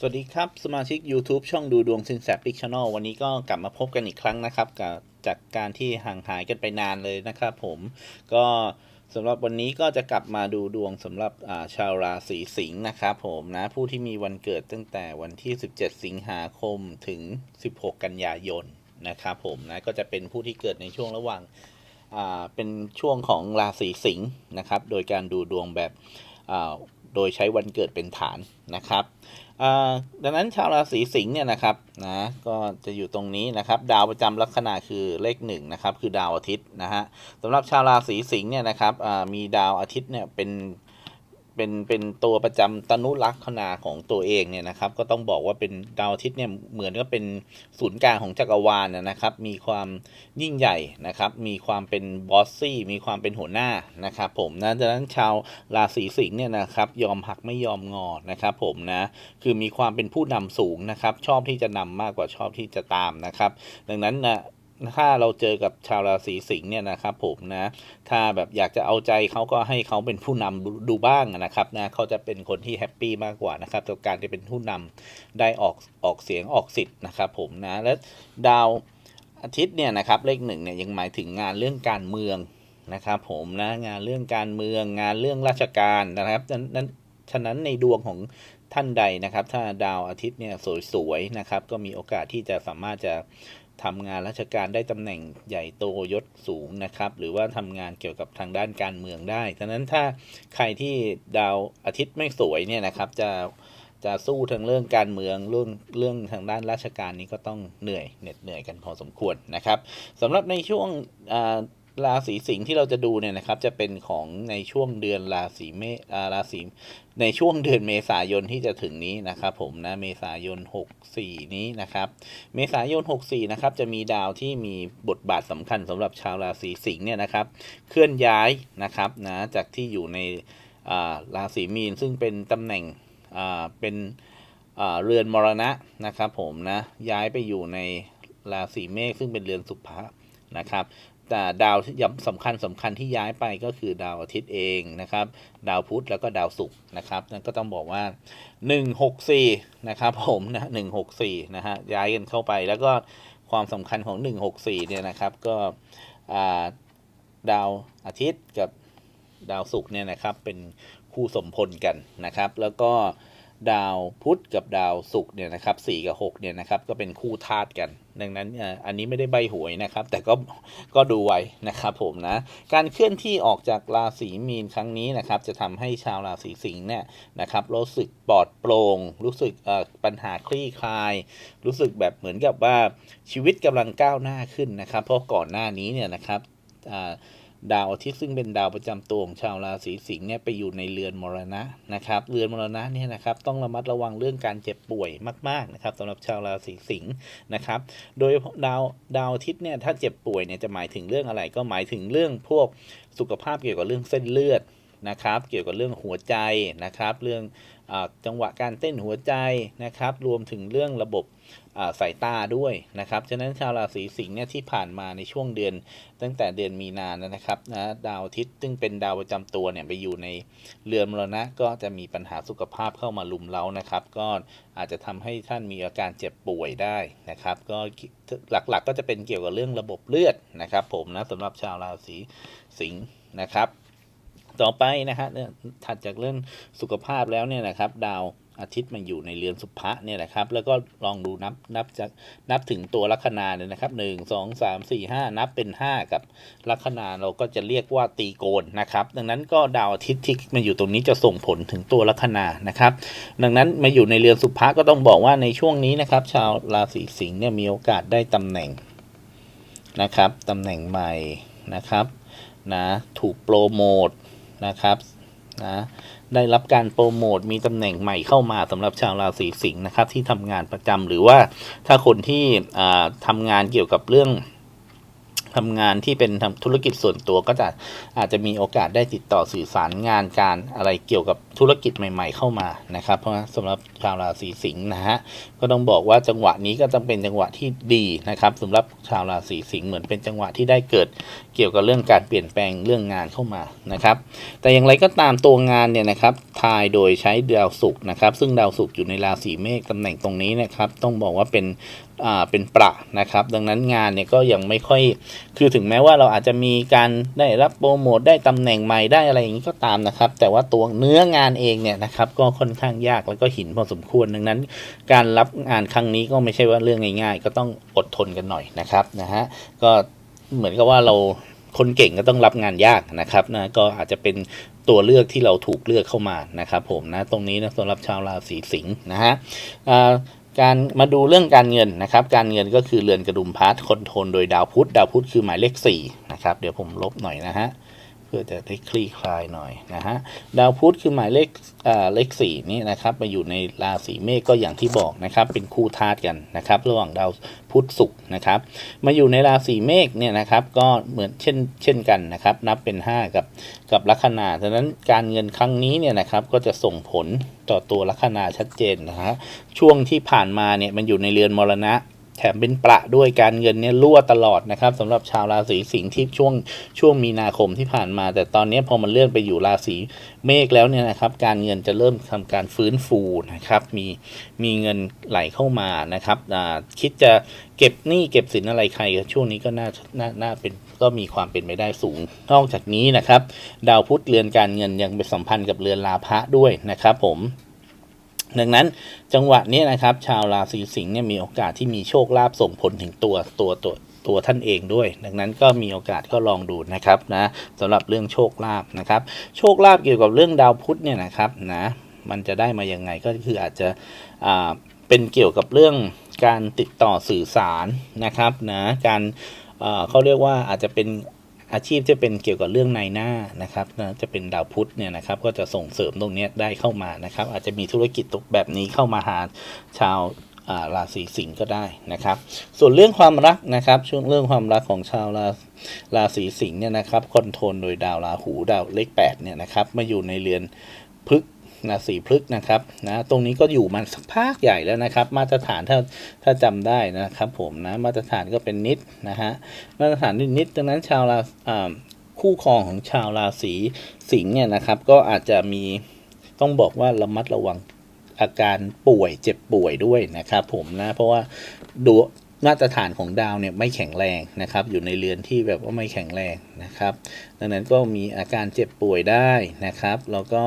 สวัสดีครับ สมาชิก YouTube ช่องดูดวงสินแสปิกช n น l วันนี้ก็กลับมาพบกันอีกครั้งนะครับกับจากการที่ห่างหายกันไปนานเลยนะครับผมก็สำหรับวันนี้ก็จะกลับมาดูดวงสำหรับาชาวราศีสิงห์นะครับผมนะผู้ที่มีวันเกิดตั้งแต่วันที่ 17 สิงหาคมถึง 16 กันยายนนะครับผมนะก็จะเป็นผู้ที่เกิดในช่วงระหว่างาเป็นช่วงของราศีสิงห์นะครับ โดยการดูดวงแบบโดยใช้วันเกิดเป็นฐานนะครับ ดังนั้นชาวราศีสิงห์เนี่ยนะครับนะก็จะอยู่ตรงนี้นะครับ ดาวประจำลัคนาคือเลขหนึ่งนะครับคือดาวอาทิตย์นะฮะสำหรับชาวราศีสิงห์เนี่ยนะครับมีดาวอาทิตย์เนี่ยเป็น เป็นเป็นตัวประจำตนุลัคนาของตัวเองเนี่ยนะครับ ก็ต้องบอกว่าเป็นดาวอาทิตย์เนี่ยเหมือนก็เป็นศูนย์กลางของจักรวาลนะนะครับ มีความยิ่งใหญ่นะครับ มีความเป็นบอสซี่ มีความเป็นหัวหน้านะครับ ผมนะดังนั้นชาวราศีสิงห์เนี่ยนะครับยอมหักไม่ยอมงอนะครับ ผมนะคือมีความเป็นผู้นำสูงนะครับ ชอบที่จะนำมากกว่าชอบที่จะตามนะครับ ดังนั้นนะ ถ้าเราเจอกับชาวราศีสิงห์เนี่ยนะครับผมนะถ้าแบบอยากจะเอาใจเขาก็ให้เขาเป็นผู้นำดูบ้างนะครับนะเขาจะเป็นคนที่แฮปปี้มากกว่านะครับกับการที่เป็นผู้นำได้ออกออกเสียงออกสิทธิ์นะครับผมนะและดาวอาทิตย์เนี่ยนะครับเลขหนึ่งเนี่ยยังหมายถึงงานเรื่องการเมืองนะครับผมนะงานเรื่องการเมืองงานเรื่องราชการนะครับนั้นฉะนั้นในดวงของท่านใดนะครับ ถ้าดาวอาทิตย์เนี่ยสวยๆนะครับ ก็มีโอกาสที่จะสามารถจะ ทำงานราชการได้ตำแหน่งใหญ่โตยศสูงนะครับ หรือว่าทำงานเกี่ยวกับทางด้านการเมืองได้ดังนั้นถ้าใครที่ดาวอาทิตย์ไม่สวยเนี่ยนะครับ จะจะสู้ทางเรื่องการเมืองเรื่องเรื่องทางด้านราชการนี้ก็ต้องเหนื่อยเหน็ดเหนื่อยกันพอสมควรนะครับสำหรับในช่วงอ่า ราศีสิงห์ที่เราจะดูเนี่ยนะครับจะเป็นของในช่วงเดือนราศีเมษาราศีในช่วงเดือนเมษายนที่จะถึงนี้นะครับผมนะเมษายน 64 นี้นะครับเมษายน 64 นะครับจะมีดาวที่มีบทบาทสำคัญสำหรับชาวราศีสิงห์เนี่ยนะครับเคลื่อนย้ายนะครับนะจากที่อยู่ในราศีมีนซึ่งเป็นตำแหน่งเป็นเรือนมรณะนะครับผมนะย้ายไปอยู่ในราศีเมษซึ่งเป็นเรือนสุภะนะครับ ดาวที่ย้ำสำคัญสำคัญที่ย้ายไปก็คือดาวอาทิตย์เองนะครับ ดาวพุธแล้วก็ดาวศุกร์นะครับนั่นก็ต้องบอกว่า 164 นะครับผมนะ164 นะฮะย้ายกันเข้าไปแล้วก็ความสำคัญของ 164 เนี่ยนะครับ ก็ดาวอาทิตย์กับดาวศุกร์เนี่ยนะครับ เป็นคู่สมพลกันนะครับ แล้วก็ ดาวพุธกับดาวศุกร์เนี่ยนะครับ4กับ6เนี่ยนะครับก็เป็นคู่ธาตุกัน ดังนั้นเอ่ออันนี้ไม่ได้ใบหวยนะครับ แต่ก็ก็ดูไว้นะครับผมนะการเคลื่อนที่ออกจากราศีมีนครั้งนี้นะครับจะทำให้ชาวราศีสิงห์เนี่ยนะครับรู้สึกปลอดโปร่งรู้สึกปัญหาคลี่คลาย รู้สึกแบบเหมือนกับว่าชีวิตกำลังก้าวหน้าขึ้นนะครับ เพราะก่อนหน้านี้เนี่ยนะครับอ่า ดาวอาทิตย์ซึ่งเป็นดาวประจำตัวของชาวราศีสิงห์เนี่ยไปอยู่ในเรือนมรณะนะครับ เรือนมรณะเนี่ยนะครับต้องระมัดระวังเรื่องการเจ็บป่วยมากๆนะครับสำหรับชาวราศีสิงห์นะครับ โดยดาวดาวอาทิตย์เนี่ยถ้าเจ็บป่วยเนี่ยจะหมายถึงเรื่องอะไร ก็หมายถึงเรื่องพวกสุขภาพเกี่ยวกับเรื่องเส้นเลือดนะครับ เกี่ยวกับเรื่องหัวใจนะครับ เรื่องอจังหวะการเต้นหัวใจนะครับ รวมถึงเรื่องระบบ สายตาด้วยนะครับฉะนั้นชาวราศีสิงห์เนี่ยที่ผ่านมาในช่วงเดือน ตั้งแต่เดือนมีนานะครับนะดาวอาทิตย์ซึ่งเป็นดาวประจำตัวเนี่ยไปอยู่ในเรือนมรณะก็จะมีปัญหาสุขภาพเข้ามาลุมเล้านะครับ ก็อาจจะทำให้ท่านมีอาการเจ็บป่วยได้นะครับ ก็หลักๆก็จะเป็นเกี่ยวกับเรื่องระบบเลือดนะครับ ผมนะสำหรับชาวราศีสิงห์นะครับ ต่อไปนะฮะเนี่ยถัดจากเรื่องสุขภาพแล้วเนี่ยนะครับ ดาว อาทิตย์มันอยู่ในเรือนสุภะเนี่ยนะครับ แล้วก็ลองดูนับนับจากนับถึงตัวลัคนาเนี่ยนะครับหนึ่งสองสามสี่ห้านับเป็นห้ากับลัคนาเราก็จะเรียกว่าตีโกนนะครับ ดังนั้นก็ดาวอาทิตย์ที่มาอยู่ตรงนี้จะส่งผลถึงตัวลัคนานะครับ ดังนั้นมาอยู่ในเรือนสุภะก็ต้องบอกว่าในช่วงนี้นะครับ ชาวราศีสิงห์เนี่ยมีโอกาสได้ตำแหน่งนะครับตำแหน่งใหม่นะครับนะถูกโปรโมทนะครับนะ ได้รับการโปรโมทมีตำแหน่งใหม่เข้ามาสำหรับชาวราศีสิงห์นะครับที่ทำงานประจำหรือว่าถ้าคนที่ทำงานเกี่ยวกับเรื่อง ทำงานที่เป็นธุรกิจส่วนตัวก็จะอาจจะมีโอกาสได้ติดต่อสื่อสารงานการอะไรเกี่ยวกับธุรกิจใหม่ ๆ เข้ามานะครับ เพราะว่าสำหรับชาวราศีสิงห์นะฮะก็ต้องบอกว่าจังหวะนี้ก็จะเป็นจังหวะที่ดีนะครับสำหรับชาวราศีสิงห์เหมือนเป็นจังหวะที่ได้เกิดเกี่ยวกับเรื่องการเปลี่ยนแปลงเรื่องงานเข้ามานะครับ แต่อย่างไรก็ตามตัวงานเนี่ยนะครับทายโดยใช้ดาวศุกร์นะครับ ซึ่งดาวศุกร์อยู่ในราศีเมษตำแหน่งตรงนี้นะครับ ต้องบอกว่าเป็นเป็นประนะครับ ดังนั้นงานเนี่ยก็ยังไม่ค่อยคือถึงแม้ว่าเราอาจจะมีการได้รับโปรโมทได้ตำแหน่งใหม่ได้อะไรอย่างนี้ก็ตามนะครับ แต่ว่าตัวเนื้องานเองเนี่ยนะครับ ก็ค่อนข้างยากแล้วก็หินพอสมควร ดังนั้น การรับงานครั้งนี้ก็ไม่ใช่ว่าเรื่องง่าย ๆ ก็ต้องอดทนกันหน่อยนะครับนะฮะก็เหมือนกับว่าเราคนเก่งก็ต้องรับงานยากนะครับนะก็อาจจะเป็นตัวเลือกที่เราถูกเลือกเข้ามานะครับผมนะตรงนี้นะสำหรับชาวราศีสิงห์นะฮะอ่า การมาดูเรื่องการเงินนะครับ การเงินก็คือเรือนกระดุมพาร์ทคอนโทรลโดยดาวพุธ ดาวพุธคือหมายเลข4นะครับ เดี๋ยวผมลบหน่อยนะฮะ เพื่อจะได้คลี่คลายหน่อยนะฮะดาวพุธคือหมายเลขเอ่อเลขสี่นี่นะครับมาอยู่ในราศีเมษก็อย่างที่บอกนะครับเป็นคู่ธาตุกันนะครับ ระหว่างดาวพุธศุกร์นะครับ มาอยู่ในราศีเมษเนี่ยนะครับ ก็เหมือนเช่นเช่นกันนะครับ นับเป็น 5 กับกับลัคนาฉะนั้นการเงินครั้งนี้เนี่ยนะครับก็จะส่งผลต่อตัวลัคนาชัดเจนนะฮะช่วงที่ผ่านมาเนี่ยมันอยู่ในเรือนมรณะ แถมเป็นประด้วยการเงินเนี่ยรั่วตลอดนะครับสำหรับชาวราศีสิงห์ที่ช่วงช่วงมีนาคมที่ผ่านมา แต่ตอนนี้พอมันเลื่อนไปอยู่ราศีเมษแล้วเนี่ยนะครับ การเงินจะเริ่มทำการฟื้นฟูนะครับ มีมีเงินไหลเข้ามานะครับคิดจะเก็บหนี้เก็บสินอะไรใครช่วงนี้ก็น่าน่าน่าเป็นก็มีความเป็นไปได้สูง นอกจากนี้นะครับ ดาวพุธเรือนการเงินยังเป็นสัมพันธ์กับเรือนลาภะด้วยนะครับ ผม ดังนั้นจังหวะนี้นะครับ ชาวราศีสิงห์เนี่ยมีโอกาสที่มีโชคลาภส่งผลถึงตัวตัวตัวตัวท่านเองด้วย ดังนั้นก็มีโอกาสก็ลองดูนะครับนะสำหรับเรื่องโชคลาภนะครับ โชคลาภเกี่ยวกับเรื่องดาวพุธเนี่ยนะครับนะมันจะได้มายังไงก็คืออาจจะอ่าเป็นเกี่ยวกับเรื่องการติดต่อสื่อสารนะครับนะการเอ่อเขาเรียกว่าอาจจะเป็น อาชีพจะเป็นเกี่ยวกับเรื่องนายหน้านะครับจะเป็นดาวพุธเนี่ยนะครับก็จะส่งเสริมตรงนี้ได้เข้ามานะครับ อาจจะมีธุรกิจแบบนี้เข้ามาหาชาวาราศีสิงห์ก็ได้นะครับ ส่วนเรื่องความรักนะครับ ช่วงเรื่องความรักของชาวราราศีสิงห์เนี่ยนะครับคอนโทรลโดยดาวราหูดาวเลข8เนี่ยนะครับมาอยู่ในเรือนพฤกษ์ นะสีพฤกษ์นะครับนะตรงนี้ก็อยู่มาสักพักใหญ่แล้วนะครับ มาตรฐานถ้าถ้าจำได้นะครับผมนะมาตรฐานก็เป็นนิดนะฮะมาตรฐานนิดนิดดังนั้นชาวราอ่าคู่ครองของชาวราศีสิงห์เนี่ยนะครับ ก็อาจจะมีต้องบอกว่าระมัดระวังอาการป่วยเจ็บป่วยด้วยนะครับผมนะเพราะว่าดูมาตรฐานของดาวเนี่ยไม่แข็งแรงนะครับ อยู่ในเรือนที่แบบว่าไม่แข็งแรงนะครับ ดังนั้นก็มีอาการเจ็บป่วยได้นะครับ แล้วก็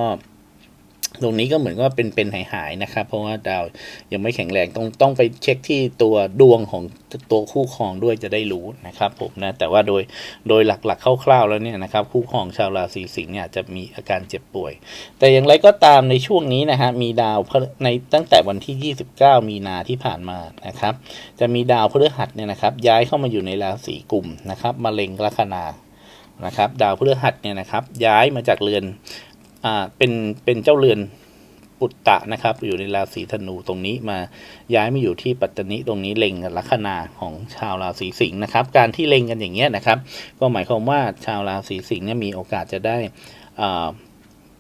ตรงนี้ก็เหมือนว่าเป็นเป็นหายหายๆนะครับ เพราะว่าดาวยังไม่แข็งแรงต้องต้องไปเช็คที่ตัวดวงของตัวคู่ครองด้วยจะได้รู้นะครับผมนะแต่ว่าโดยโดยหลักๆคร่าวๆแล้วเนี่ยนะครับคู่ครองชาวราศีสิงห์เนี่ยจะมีอาการเจ็บป่วย แต่อย่างไรก็ตามในช่วงนี้นะฮะมีดาวในตั้งแต่วันที่ 29 มีนาที่ผ่านมานะครับ จะมีดาวพฤหัสเนี่ยนะครับ ย้ายเข้ามาอยู่ในราศีกลุ่มนะครับมะเร็งลัคนานะครับดาวพฤหัสเนี่ยนะครับย้ายมาจากเรือน อ่าเป็นเป็นเจ้าเรือนปุตตะนะครับ อยู่ในราศีธนูตรงนี้มาย้ายมาอยู่ที่ปัตตนิตรงนี้เล็งกับลัคนาของชาวราศีสิงห์นะครับ การที่เล็งกันอย่างเงี้ยนะครับ ก็หมายความว่าชาวราศีสิงห์เนี่ยมีโอกาสจะได้อ่า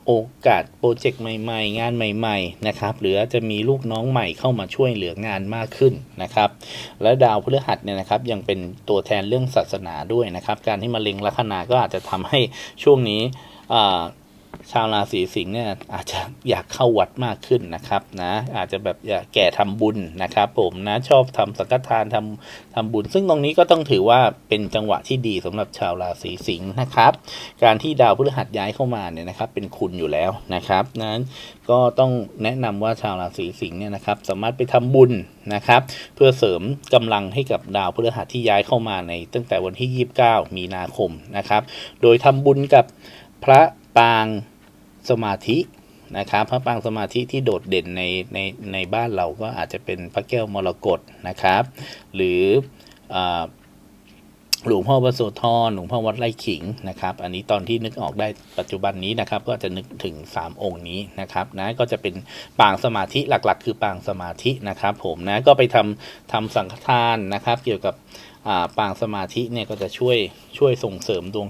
โอกาสโปรเจกต์ใหม่ๆ งานใหม่ ๆ นะครับ หรือจะมีลูกน้องใหม่เข้ามาช่วยเหลืองานมากขึ้นนะครับ และดาวพฤหัสเนี่ยนะครับยังเป็นตัวแทนเรื่องศาสนาด้วยนะครับ การที่มาเล็งลัคนาก็อาจจะทำให้ช่วงนี้อ่า ชาวราศีสิงห์เนี่ยอาจจะอยากเข้าวัดมากขึ้นนะครับนะอาจจะแบบอยากแก่ทำบุญนะครับผมนะชอบทำสังฆทานทำทำบุญ ซึ่งตรงนี้ก็ต้องถือว่าเป็นจังหวะที่ดีสำหรับชาวราศีสิงห์นะครับการที่ดาวพฤหัสย้ายเข้ามาเนี่ยนะครับเป็นคุณอยู่แล้วนะครับนั้นก็ต้องแนะนำว่าชาวราศีสิงห์เนี่ยนะครับสามารถไปทำบุญนะครับเพื่อเสริมกำลังให้กับดาวพฤหัสที่ย้ายเข้ามาในตั้งแต่วันที่ 29 มีนาคมนะครับโดยทำบุญกับพระ ปางสมาธินะครับพระปางสมาธิที่โดดเด่นในในในบ้านเราก็อาจจะเป็นพระแก้วมรกตนะครับ หรืออหลวงพ่อประโสธรหลวงพ่อวัดไร่ขิงนะครับ อันนี้ตอนที่นึกออกได้ปัจจุบันนี้นะครับ ก็จะนึกถึง 3 องค์นี้นะครับนะก็จะเป็นปางสมาธิหลักๆ คือปางสมาธินะครับ ผมนะก็ไปทำทำสังฆทานนะครับ เกี่ยวกับปางสมาธิเนี่ยก็จะช่วยช่วยส่งเสริมดวง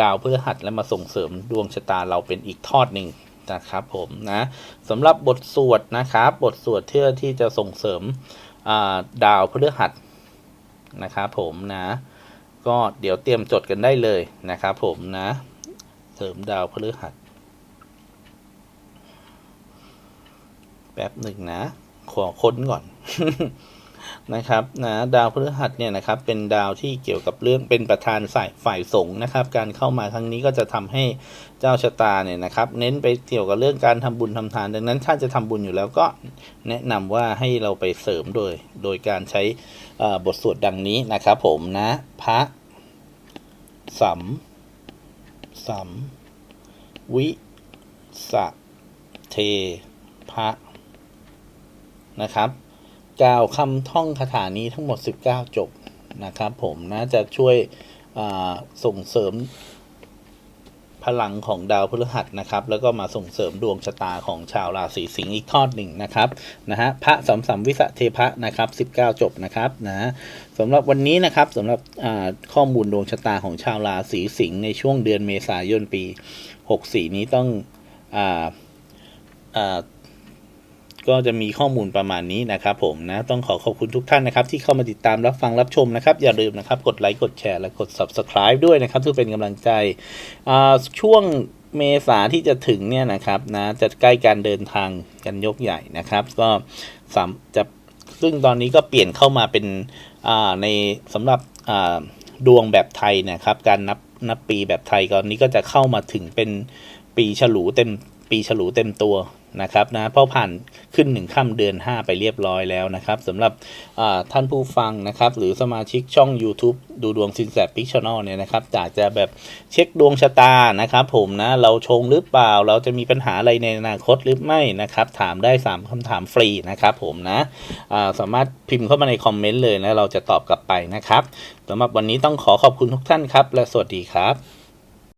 ดาวพฤหัสและมาส่งเสริมดวงชะตาเราเป็นอีกทอดหนึ่งนะครับผมนะสำหรับบทสวดนะครับ บทสวดเพื่อที่จะส่งเสริมาดาวพฤหัสนะครับผมนะก็เดี๋ยวเตรียมจดกันได้เลยนะครับผมนะเสริมดาวพฤหัสแป๊บหนึ่งนะ ขอค้นก่อน นะครับนะดาวพฤหัสเนี่ยนะครับเป็นดาวที่เกี่ยวกับเรื่องเป็นประธานฝ่ายฝ่ายสงฆ์นะครับ การเข้ามาครั้งนี้ก็จะทำให้เจ้าชะตาเนี่ยนะครับ เน้นไปเกี่ยวกับเรื่องการทำบุญทำทาน ดังนั้นถ้าจะทำบุญอยู่แล้วก็แนะนำว่าให้เราไปเสริมโดย โดยการใช้บทสวดดังนี้นะครับ ผมนะพระสัมสัมวิสะเทพระนะครับ กล่าวคำท่องคาถานี้ทั้งหมด 19 จบนะครับผมนะจะช่วยส่งเสริมพลังของดาวพฤหัสนะครับ แล้วก็มาส่งเสริมดวงชะตาของชาวราศีสิงห์อีกทอดหนึ่งนะครับนะฮะพระสัมสัมวิสะเทพะนะครับ 19 จบนะครับนะสำหรับวันนี้นะครับสำหรับข้อมูลดวงชะตาของชาวราศีสิงห์ในช่วงเดือนเมษายนปี 64 นี้ต้องอ่าอ่า ก็จะมีข้อมูลประมาณนี้นะครับผมนะต้องขอขอบคุณทุกท่านนะครับที่เข้ามาติดตามรับฟังรับชมนะครับ อย่าลืมนะครับกดไลค์กดแชร์และกด subscribe ด้วยนะครับเพื่อเป็นกำลังใจอ่าช่วงเมษาที่จะถึงเนี่ยนะครับนะจะใกล้การเดินทางกันยกใหญ่นะครับ ก็สามจะซึ่งตอนนี้ก็เปลี่ยนเข้ามาเป็นอ่าในสำหรับอ่าดวงแบบไทยนะครับ การนับนับปีแบบไทยตอนนี้ก็จะเข้ามาถึงเป็นปีฉลูเต็ม ปีฉลูเต็มตัวนะครับนะเพราะผ่านขึ้นหนึ่งค่ำเดือน 5 ไปเรียบร้อยแล้วนะครับสำหรับท่านผู้ฟังนะครับ หรือสมาชิกช่อง YouTube ดูดวงสินแสพิกช n นลเนี่ยนะครับอยากจะแบบเช็คดวงชะตานะครับ ผมนะเราชงหรือเปล่า เราจะมีปัญหาอะไรในอนาคตหรือไม่นะครับ ถามได้ 3คำถามฟรีนะครับผมนะสามารถพิมพ์เข้ามาในคอมเมนต์เลยนะเราจะตอบกลับไปนะครับสำหรับวันนี้ต้องขอขอบคุณทุกท่านครับ และสวัสดีครับ